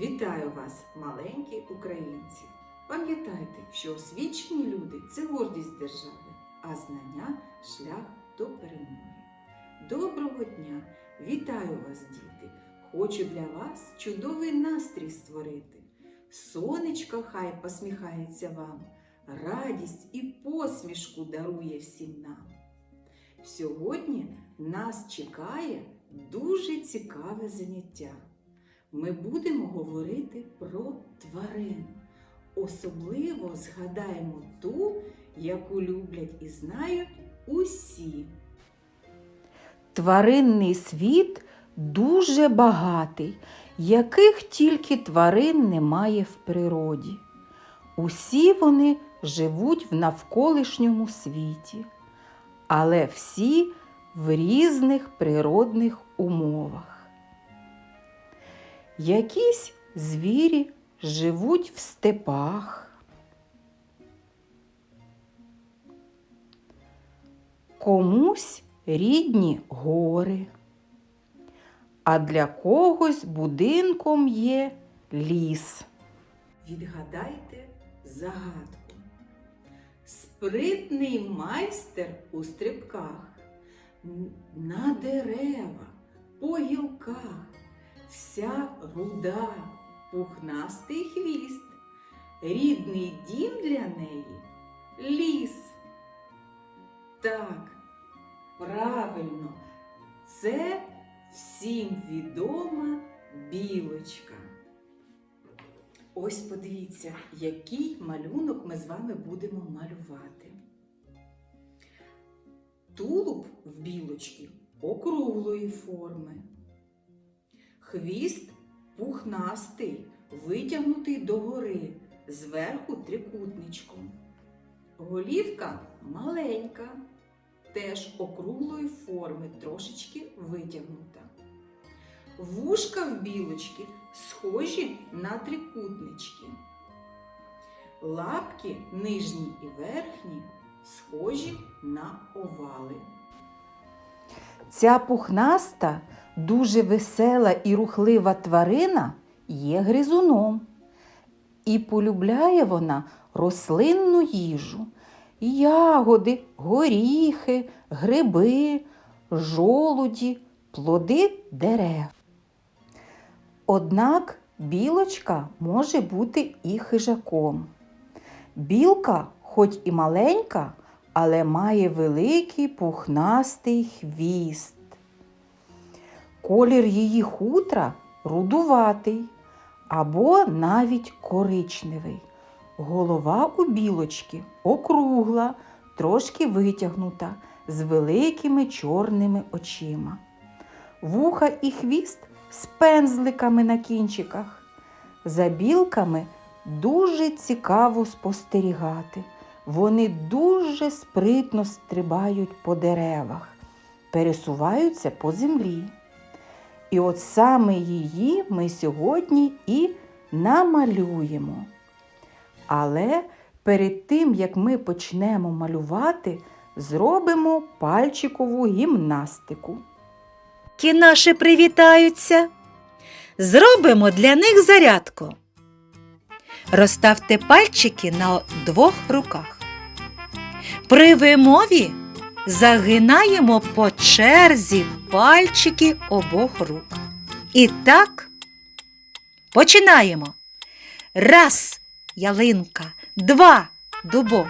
Вітаю вас, маленькі українці! Пам'ятайте, що освічені люди це гордість держави, а знання шлях до перемоги. Доброго дня! Вітаю вас, діти! Хочу для вас чудовий настрій створити. Сонечко хай посміхається вам, радість і посмішку дарує всім нам. Сьогодні нас чекає дуже цікаве заняття. Ми будемо говорити про тварин. Особливо згадаємо ту, яку люблять і знають усі. Тваринний світ дуже багатий, яких тільки тварин немає в природі. Усі вони живуть в навколишньому світі, але всі в різних природних умовах. Якісь звірі живуть в степах, комусь рідні гори, а для когось будинком є ліс. Відгадайте загадку. Спритний майстер у стрибках, на дерева, по гілках, вся руда, пухнастий хвіст, рідний дім для неї ліс. Так, правильно, це всім відома білочка. Ось подивіться, який малюнок ми з вами будемо малювати. Тулуб в білочки округлої форми. Хвіст пухнастий, витягнутий догори, зверху трикутничком. Голівка маленька, теж округлої форми, трошечки витягнута. Вушка в білочки схожі на трикутнички. Лапки нижні і верхні схожі на овали. Ця пухнаста, дуже весела і рухлива тварина є гризуном. І полюбляє вона рослинну їжу, ягоди, горіхи, гриби, жолуді, плоди дерев. Однак білочка може бути і хижаком. Білка, хоч і маленька, але має великий пухнастий хвіст. Колір її хутра рудуватий або навіть коричневий. Голова у білочки округла, трошки витягнута, з великими чорними очима. Вуха і хвіст з пензликами на кінчиках. За білками дуже цікаво спостерігати. Вони дуже спритно стрибають по деревах, пересуваються по землі. І от саме її ми сьогодні і намалюємо. Але перед тим, як ми почнемо малювати, зробимо пальчикову гімнастику. Ті наші привітаються. Зробимо для них зарядку. Розставте пальчики на двох руках. При вимові загинаємо по черзі пальчики обох рук. І так починаємо. Раз ялинка, два дубок,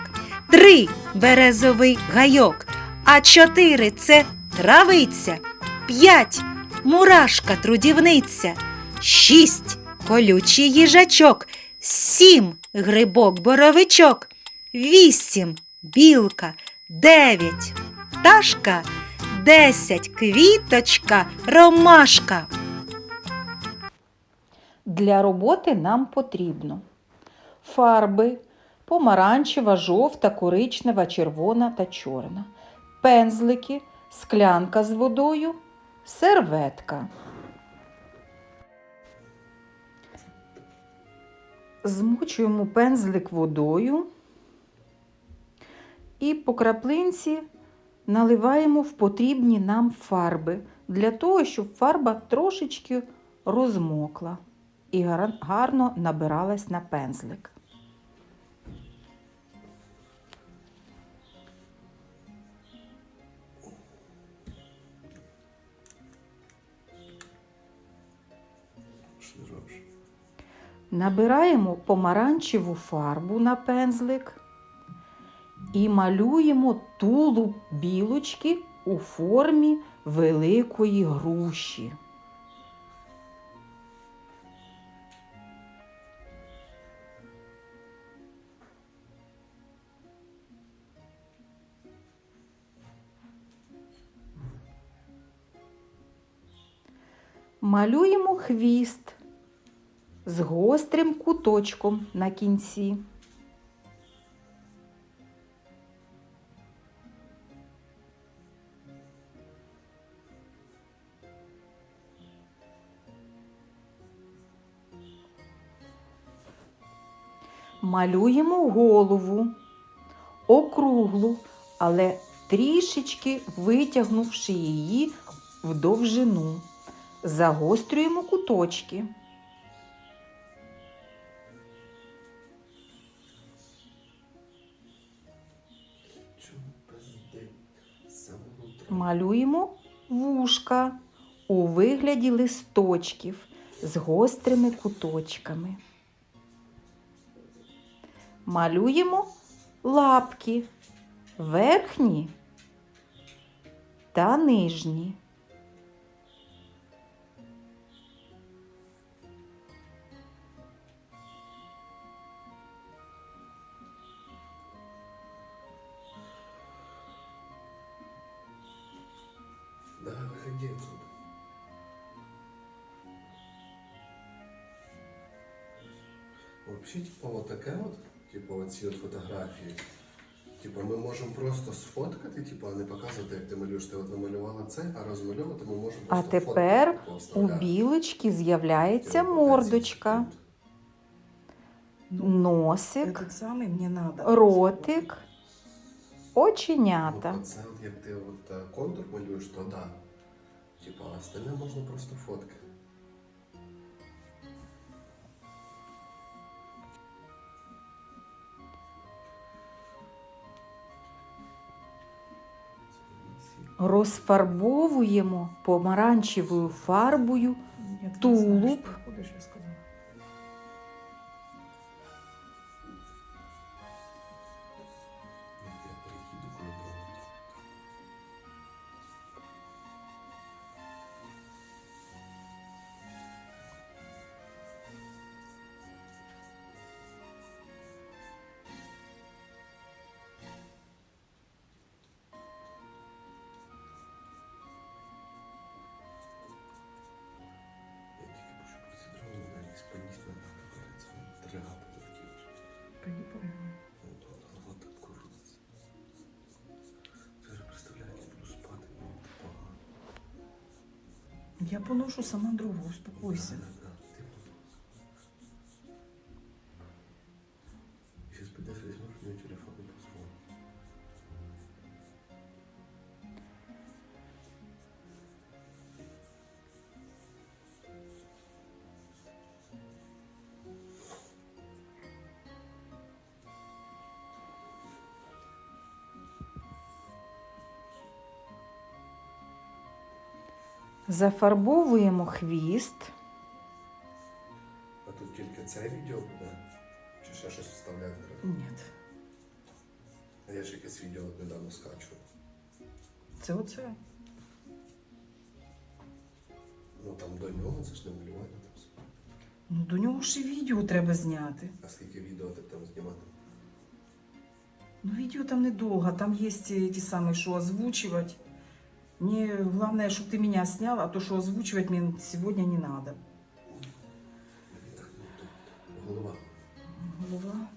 три березовий гайок, а чотири це травиця, п'ять мурашка трудівниця, шість колючий їжачок, сім грибок боровичок, вісім білка, дев'ять пташка, десять квіточка, ромашка. Для роботи нам потрібно фарби помаранчева, жовта, коричнева, червона та чорна, пензлики, склянка з водою, серветка. Змочуємо пензлик водою і по краплинці наливаємо в потрібні нам фарби для того, щоб фарба трошечки розмокла. і гарно набиралась на пензлик. Набираємо помаранчеву фарбу на пензлик і малюємо тулуб білочки у формі великої груші. Малюємо хвіст з гострим куточком на кінці. Малюємо голову округлу, але трішечки витягнувши її в довжину. Загострюємо куточки. Малюємо вушка у вигляді листочків з гострими куточками. Малюємо лапки верхні та нижні. Да, отсюда. Вообще, типа, вот таке от, типа, оці от фотографії. Типа, ми можемо просто сфоткати, типа, а не показувати, як ти малюєш. Ти от намалювала це, а розмальовувати ми можемо А просто тепер фотки, типу, У вставляти. білочки з'являється Типа, мордочка, Ну, носик, этот самый мне надо. ротик, Ну, оченята. оце от як ти от е, контур малюєш, то да. Типа, а остальне можна просто фотки. Розфарбовуємо помаранчевою фарбою Нет, Я поношу сама другу, успокойся. Зафарбовуємо хвіст. А тут тільки це відео буде? Чи ще щось вставляти? Нет. А я ж якесь відео недавно скачував. Це оце. Ну там до нього це ж не малювання там. все. Ну до нього ж і відео треба зняти. А скільки відео ти там знімати? Ну відео там недолго, там є ті самі, що озвучувати. Мне главное, чтобы ты меня снял, а то, что озвучивать мне сегодня не надо. Голова. Голова.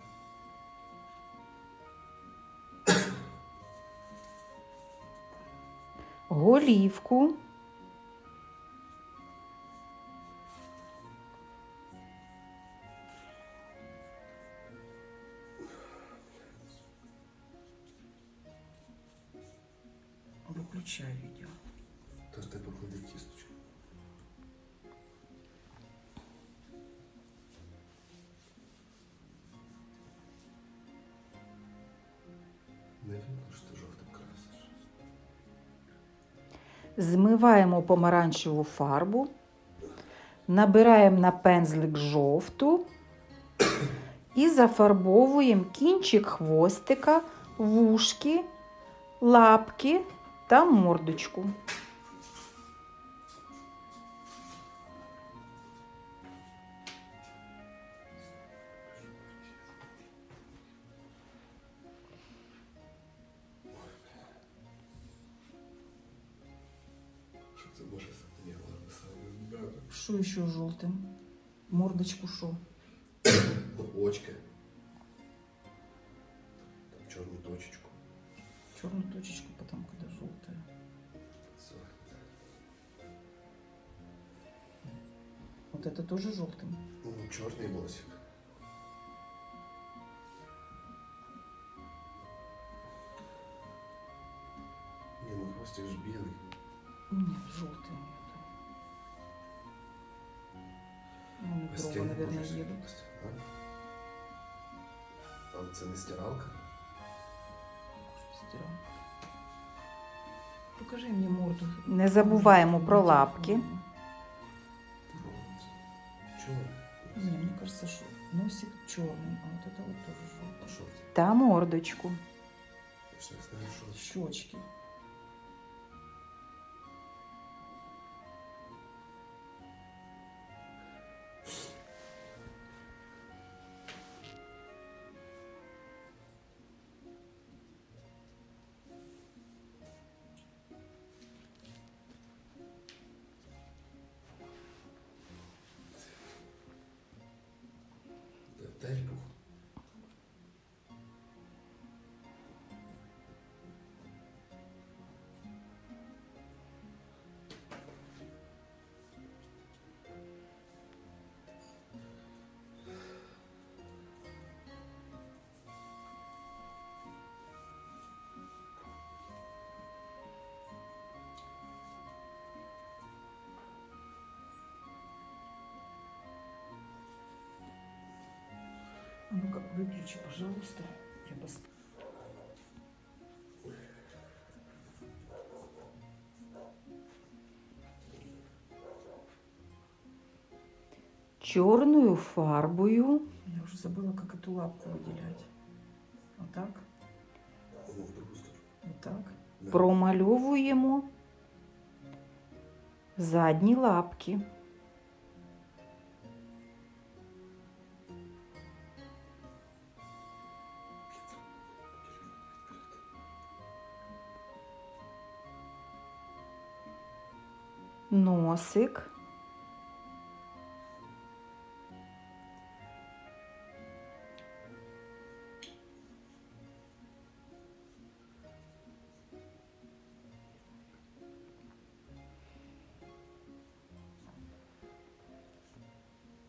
голівку, виключай відео. Тож тебе поклади кісточку. Не видно, що ти жовтим красиш. Змиваємо помаранчеву фарбу, набираємо на пензлик жовту і зафарбовуємо кінчик хвостика, вушки, лапки та мордочку. Що це може Ні, ладно, саме надо. Что еще желтым? Мордочку шо? Ну, очки. Там чорну точечку. Черную точечку потом, когда желтая. Все. Вот это тоже желтым. Ну, чорний носик. Ні, ну хвостик ж білий. Нет, желтый нет. Ну, не По пробу, стінку наверное, може едут. скласти, а? А це не стиралка? Стиралка. Покажи мне морду. Не забуваємо про лапки. Ну, Чорний. Не, мне кажется, что носик черный, а вот это вот тоже А желтый. що це? та мордочку. Я ж не знаю, що це. Выключи, пожалуйста. Я пос... Чорною фарбою Я уже забыла, как эту лапку выделять. Вот так, вот так. Да. промальовуємо задні лапки. Носик.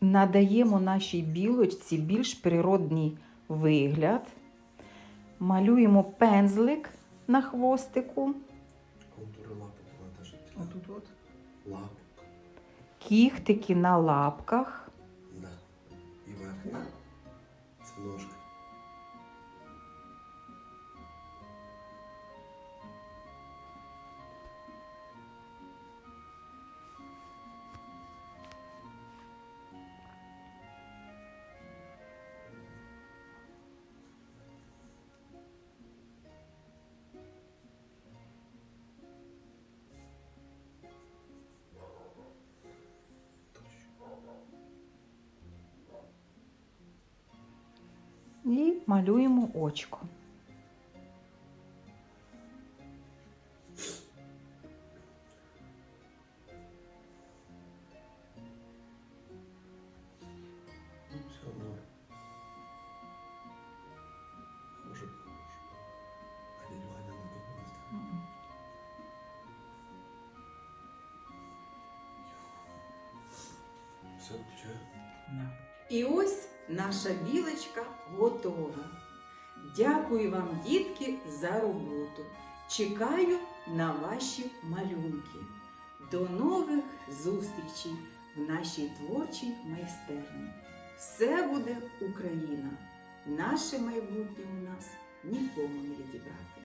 Надаємо нашій білочці більш природний вигляд. Малюємо пензлик на хвостику, вона тут вот. Лапок. кіхтики на лапках. Да. І верхня. Це ножка. Все, включаю. Да. І ось наша білочка готова. Дякую вам, дітки, за роботу. Чекаю на ваші малюнки. До нових зустрічей в нашій творчій майстерні. Все буде Україна. Наше майбутнє у нас нікому не відібрати.